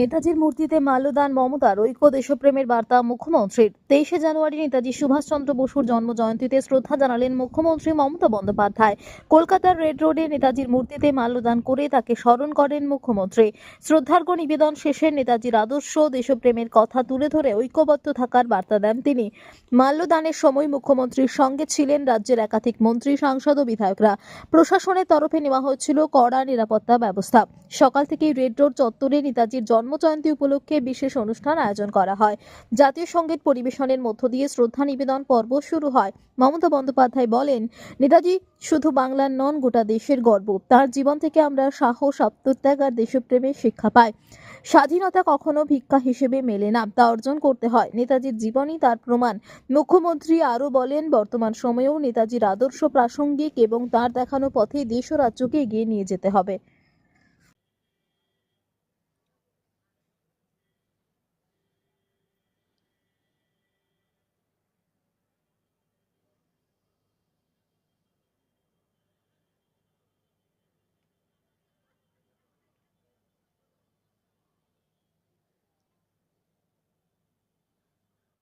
নেতাজির মূর্তিতে মাল্যদান মমতার ঐক্য, দেশপ্রেমের বার্তা মুখ্যমন্ত্রীর। তেইশে জানুয়ারি নেতাজি সুভাষচন্দ্র বসুর জন্ম জয়ন্তীতে শ্রদ্ধা জানালেন মুখ্যমন্ত্রী মমতা বন্দ্যোপাধ্যায়। কলকাতার রেড রোডে নেতাজির মূর্তিতে মাল্যদান করে তাকে স্মরণ করেন মুখ্যমন্ত্রী। শ্রদ্ধার্ঘ নিবেদন শেষে নেতাজির আদর্শ, দেশপ্রেমের কথা তুলে ধরে ঐক্যবদ্ধ থাকার বার্তা দেন তিনি। মাল্যদানের সময় মুখ্যমন্ত্রীর সঙ্গে ছিলেন রাজ্যের একাধিক মন্ত্রী, সাংসদ ও বিধায়করা। প্রশাসনের তরফে নেওয়া হয়েছিল কড়া নিরাপত্তা ব্যবস্থা। সকাল থেকেই রেড রোড চত্বরে নেতাজির জন্মজয়ন্তী উপলক্ষে বিশেষ অনুষ্ঠান আয়োজন করা হয়। জাতীয় সংগীত পরিবেশনের মধ্য দিয়ে শ্রদ্ধা নিবেদন পর্ব শুরু হয়। মমতা বন্দ্যোপাধ্যায় বলেন, নেতাজি, শুধু বাংলার নন, গোটা দেশের গর্ব। তার জীবন থেকে আমরা সাহস, আত্মত্যাগ আর দেশপ্রেমের শিক্ষা পাই। স্বাধীনতা কখনো ভিক্ষা হিসেবে মেলে না, তা অর্জন করতে হয়। নেতাজির জীবনই তার প্রমাণ। মুখ্যমন্ত্রী আরও বলেন, বর্তমান সময়েও নেতাজির আদর্শ প্রাসঙ্গিক এবং তার দেখানো পথে দেশ ও রাজ্যকে এগিয়ে নিয়ে যেতে হবে।